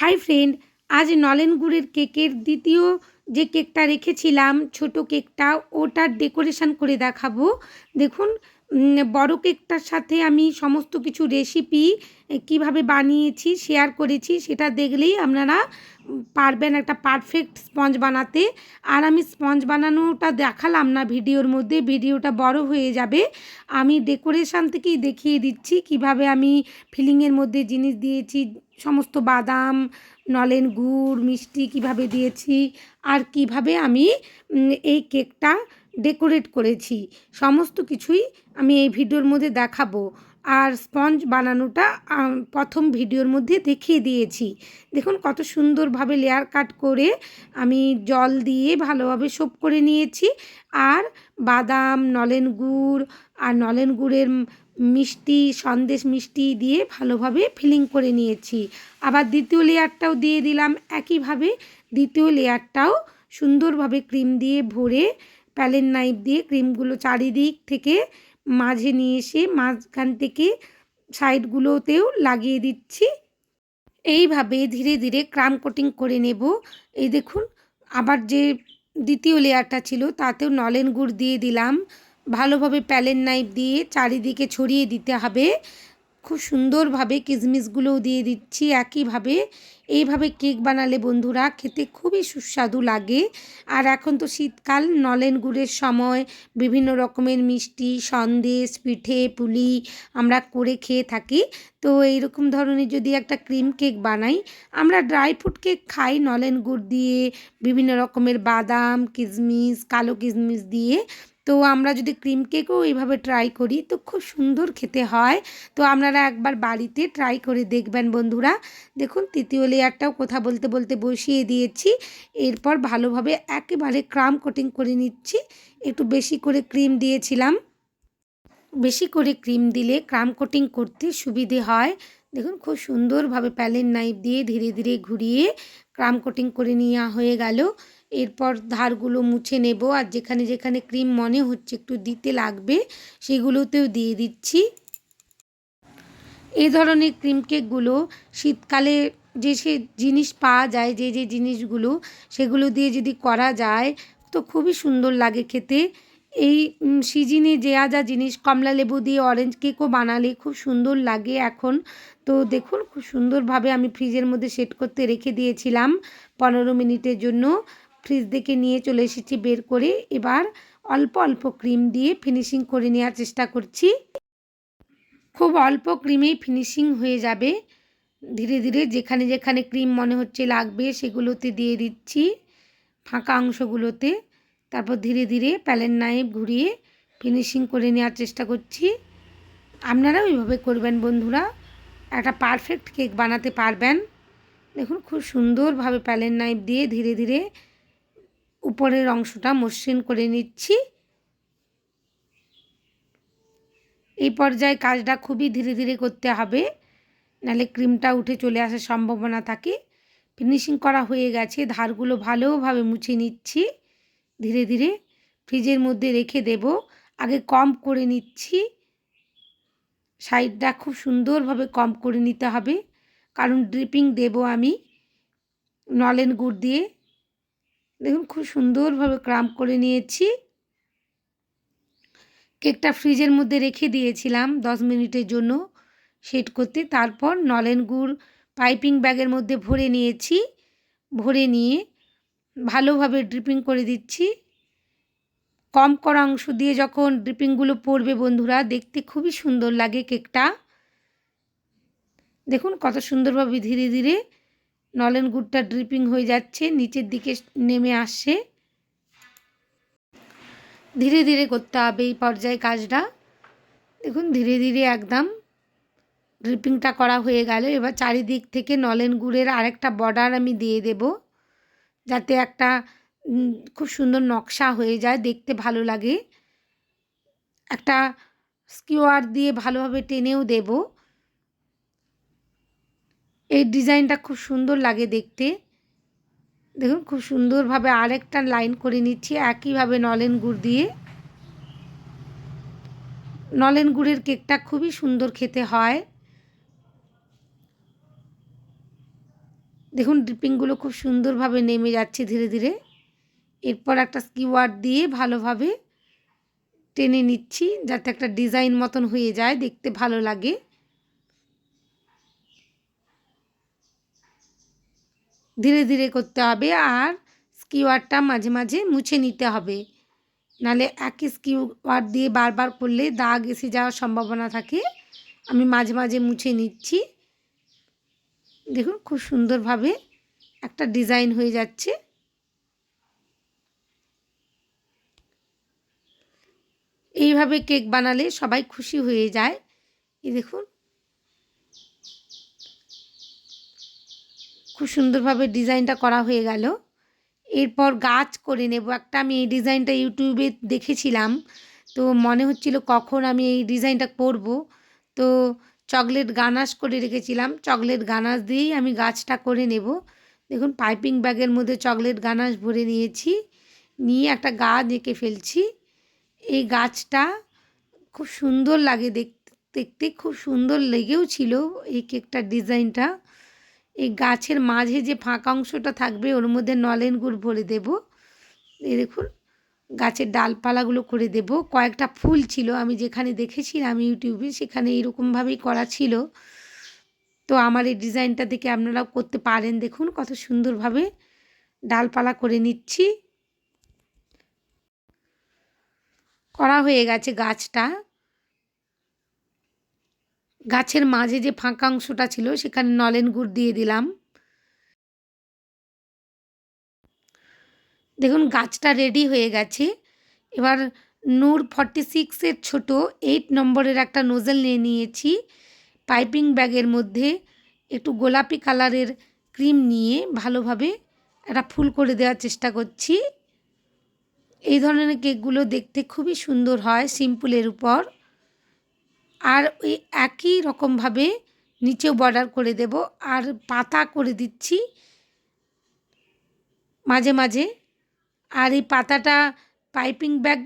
Hi friend, আজ নলেন গুড়ের কেকের দ্বিতীয় যে কেকটা রেখেছিলাম, ছোট কেকটা, ওটার ডেকোরেশন করে দেখাবো। দেখুন বড় কেকটার সাথে আমি সমস্ত কিছু রেসিপি কীভাবে বানিয়েছি শেয়ার করেছি, সেটা দেখলেই আপনারা পারবেন একটা পারফেক্ট স্পঞ্জ বানাতে। আর আমি স্পঞ্জ বানানোটা দেখালাম না ভিডিওর মধ্যে, ভিডিওটা বড় হয়ে যাবে। আমি ডেকোরেশন থেকেই দেখিয়ে দিচ্ছি কীভাবে আমি ফিলিংয়ের মধ্যে জিনিস দিয়েছি, সমস্ত বাদাম, নলেন গুড়, মিষ্টি কীভাবে দিয়েছি, আর কীভাবে আমি এই কেকটা ডেকোরেট করেছি। সমস্ত কিছুই আমি এই ভিডিওর মধ্যে দেখাবো। আর স্পঞ্জ বানানোটা প্রথম ভিডিওর মধ্যে দেখিয়ে দিয়েছি। দেখুন কত সুন্দরভাবে লেয়ার কাট করে আমি জল দিয়ে ভালোভাবে সোপ করে নিয়েছি। আর বাদাম, নলেন গুড় আর নলেন গুড়ের মিষ্টি, সন্দেশ মিষ্টি দিয়ে ভালোভাবে ফিলিং করে নিয়েছি। আবার দ্বিতীয় লেয়ারটাও দিয়ে দিলাম। একইভাবে দ্বিতীয় লেয়ারটাও সুন্দরভাবে ক্রিম দিয়ে ভরে প্যালেন নাইফ দিয়ে ক্রিমগুলো চারিদিক থেকে মাঝে নিয়ে এসে মাঝখান থেকে সাইডগুলোতেও লাগিয়ে দিচ্ছি। এইভাবে ধীরে ধীরে ক্রাম কোটিং করে নেব। এই দেখুন, আবার যে দ্বিতীয় লেয়ারটা ছিল তাতেও নলেন গুড় দিয়ে দিলাম। ভালোভাবে প্যালেন নাইফ দিয়ে চারিদিকে ছড়িয়ে দিতে হবে। খুব সুন্দরভাবে কিশমিশগুলোও দিয়ে দিচ্ছি। একইভাবে এইভাবে কেক বানালে বন্ধুরা খেতে খুবই সুস্বাদু লাগে। আর এখন তো শীতকাল, নলেন গুড়ের সময়, বিভিন্ন রকমের মিষ্টি, সন্দেশ, পিঠে, পুলি আমরা করে খেয়ে থাকি। তো এইরকম ধরনের যদি একটা ক্রিম কেক বানাই, আমরা ড্রাই ফ্রুট কেক খাই নলেন গুড় দিয়ে, বিভিন্ন রকমের বাদাম কিশমিশ কালো কিশমিশ দিয়ে। তো আমরা যদি ক্রিম কেকও এইভাবে ট্রাই করি, তো খুব সুন্দর খেতে হয়। তো আপনারা একবার বাড়িতে ট্রাই করে দেখবেন বন্ধুরা। দেখুন, তৃতীয় লেয়ারটাও কথা বলতে বলতে বসিয়ে দিয়েছি। এরপর ভালোভাবে একেবারে ক্রাম কোটিং করে নিচ্ছি। একটু বেশি করে ক্রিম দিয়েছিলাম। বেশি করে ক্রিম দিলে ক্রাম কোটিং করতে সুবিধে হয়। দেখুন, খুব সুন্দরভাবে প্যালেন নাইফ দিয়ে ধীরে ধীরে ঘুরিয়ে ক্রাম কোটিং করে নেওয়া হয়ে গেল। এরপর ধারগুলো মুছে নেব। আর যেখানে যেখানে ক্রিম মনে হচ্ছে একটু দিতে লাগবে, সেগুলোতেও দিয়ে দিচ্ছি। এই ধরনের ক্রিম কেকগুলো শীতকালে যে সে জিনিস পাওয়া যায়, যে যে জিনিসগুলো, সেগুলো দিয়ে যদি করা যায়, তো খুবই সুন্দর লাগে খেতে। এই সিজনে যে যা জিনিস, কমলা লেবু দিয়ে অরেঞ্জ কেকও বানালে খুব সুন্দর লাগে এখন। তো দেখুন, খুব সুন্দরভাবে আমি ফ্রিজের মধ্যে সেট করতে রেখে দিয়েছিলাম পনেরো মিনিটের জন্য। ফ্রিজ থেকে নিয়ে চলে এসেছি বের করে। এবার অল্প অল্প ক্রিম দিয়ে ফিনিশিং করে নেওয়ার চেষ্টা করছি। খুব অল্প ক্রিমেই ফিনিশিং হয়ে যাবে। ধীরে ধীরে যেখানে যেখানে ক্রিম মনে হচ্ছে লাগবে সেগুলোতে দিয়ে দিচ্ছি ফাঁকা অংশগুলোতে। তারপর ধীরে ধীরে প্যালেন নাইফ ঘুরিয়ে ফিনিশিং করে নেওয়ার চেষ্টা করছি। আপনারাও ওইভাবে করবেন বন্ধুরা। একটা পারফেক্ট কেক বানাতে পারবেন। দেখুন খুব সুন্দরভাবে প্যালেন নাইফ দিয়ে ধীরে ধীরে উপরের অংশটা মসৃণ করে নিচ্ছি। এই পর্যায়ে কাজটা খুবই ধীরে ধীরে করতে হবে, নাহলে ক্রিমটা উঠে চলে আসার সম্ভাবনা থাকে। ফিনিশিং করা হয়ে গেছে, ধারগুলো ভালোভাবে মুছে নিচ্ছি। ধীরে ধীরে ফ্রিজের মধ্যে রেখে দেব। আগে কম করে নিচ্ছি। সাইডটা খুব সুন্দরভাবে কম করে নিতে হবে, কারণ ড্রিপিং দেব আমি নলেন গুড় দিয়ে। দেখুন, খুব সুন্দরভাবে ক্রাম করে নিয়েছি। কেকটা ফ্রিজের মধ্যে রেখে দিয়েছিলাম দশ মিনিটের জন্য সেট করতে। তারপর নলেন গুড় পাইপিং ব্যাগের মধ্যে ভরে নিয়েছি। ভরে নিয়ে ভালোভাবে ড্রিপিং করে দিচ্ছি। কম করা অংশ দিয়ে যখন ড্রিপিংগুলো পড়বে বন্ধুরা, দেখতে খুবই সুন্দর লাগে কেকটা। দেখুন, কত সুন্দরভাবে ধীরে ধীরে নলেন গুড়টা ড্রিপিং হয়ে যাচ্ছে, নিচের দিকে নেমে আসছে ধীরে ধীরে করতে হবে এই পর্যায়ে কাজটা। দেখুন, ধীরে ধীরে একদম ড্রিপিংটা করা হয়ে গেল। এবার চারিদিক থেকে নলেন গুড়ের আরেকটা বর্ডার আমি দিয়ে দেব, যাতে একটা খুব সুন্দর নকশা হয়ে যায়, দেখতে ভালো লাগে। একটা স্কিওয়ার দিয়ে ভালোভাবে টেনেও দেব। এই ডিজাইনটা খুব সুন্দর লাগে দেখতে। দেখুন, খুব সুন্দরভাবে আরেকটা লাইন করে নিচ্ছি, একইভাবে নলেন গুড় দিয়ে। নলেন গুড়ের কেকটা খুবই সুন্দর খেতে হয়। দেখুন ড্রিপিংগুলো খুব সুন্দরভাবে নেমে যাচ্ছে ধীরে ধীরে। এরপর একটা স্কিওয়ার দিয়ে ভালোভাবে টেনে নিচ্ছি, যাতে একটা ডিজাইন মতন হয়ে যায়, দেখতে ভালো লাগে। ধীরে ধীরে করতে হবে আর স্কিওয়ারটা মাঝে মাঝে মুছে নিতে হবে। নালে একই স্কিওয়ার দিয়ে বারবার করলে দাগ এসে যাওয়ার সম্ভাবনা থাকে। আমি মাঝে মাঝে মুছে নিচ্ছি। দেখুন খুব সুন্দরভাবে একটা ডিজাইন হয়ে যাচ্ছে। এইভাবে কেক বানালে সবাই খুশি হয়ে যায়। এই দেখুন। খুব সুন্দরভাবে ডিজাইনটা করা হয়ে গেল। এরপর গাছ করে নেব। একটা আমি এই ডিজাইনটা ইউটিউবে দেখেছিলাম। তো মনে হচ্ছিল কখন আমি এই ডিজাইনটা করব। তো চকলেট গানাশ করে রেখেছিলাম। চকলেট গানাশ দিয়েই আমি গাছটা করে নেব। দেখুন, পাইপিং ব্যাগের মধ্যে চকলেট গানাশ ভরে নিয়েছি। নিয়ে একটা গাছ এঁকে ফেলছি। এই গাছটা খুব সুন্দর লাগে দেখতে দেখতে। খুব সুন্দর লেগেও ছিল এই কেকটার ডিজাইনটা। এই গাছের মাঝে যে ফাঁকা অংশটা থাকবে, ওর মধ্যে নলেন গুড় ভরে দেব। এই দেখুন, গাছের ডালপালাগুলো করে দেব। কয়েকটা ফুল ছিল, আমি যেখানে দেখেছিলাম ইউটিউবে, সেখানে এরকমভাবেই করা ছিল। তো আমার এই ডিজাইনটা দেখে আপনারাও করতে পারেন। দেখুন কত সুন্দরভাবে ডালপালা করে নিচ্ছি। করা হয়ে গেছে গাছটা। গাছের মাঝে যে ফাঁকা অংশটা ছিল, সেখানে নলেন গুড় দিয়ে দিলাম। দেখুন, গাছটা রেডি হয়ে গেছে। এবার নূর ফর্টি সিক্সের ছোটো এইট নম্বরের একটা নোজেল নিয়ে নিয়েছি। পাইপিং ব্যাগের মধ্যে একটু গোলাপি কালারের ক্রিম নিয়ে ভালোভাবে একটা ফুল করে দেওয়ার চেষ্টা করছি। এই ধরনের কেকগুলো দেখতে খুবই সুন্দর হয় সিম্পলের উপর। আর ওই একই রকমভাবে নিচেও বর্ডার করে দেব আর পাতা করে দিচ্ছি মাঝে মাঝে। আর এই পাতাটা পাইপিং ব্যাগ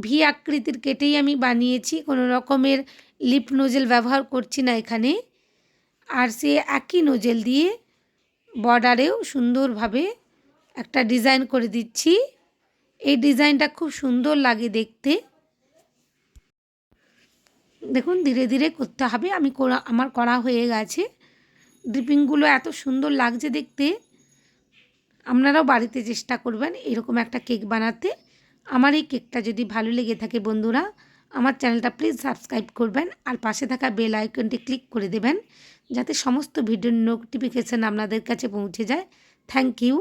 ভি আকৃতির কেটেই আমি বানিয়েছি, কোনো রকমের লিপ নোজেল ব্যবহার করছি না এখানে। আর সে একই নোজেল দিয়ে বর্ডারেও সুন্দরভাবে একটা ডিজাইন করে দিচ্ছি। এই ডিজাইনটা খুব সুন্দর লাগে দেখতে। দেখুন, ধীরে ধীরে করতে হবে। আমি করা, আমার করা হয়ে গেছে। ড্রিপিংগুলো এত সুন্দর লাগছে দেখতে। আপনারাও বাড়িতে চেষ্টা করবেন এরকম একটা কেক বানাতে। আমার এই কেকটা যদি ভালো লেগে থাকে বন্ধুরা, আমার চ্যানেলটা প্লিজ সাবস্ক্রাইব করবেন আর পাশে থাকা বেল আইকনটি ক্লিক করে দেবেন, যাতে সমস্ত ভিডিওর নোটিফিকেশান আপনাদের কাছে পৌঁছে যায়। Thank you.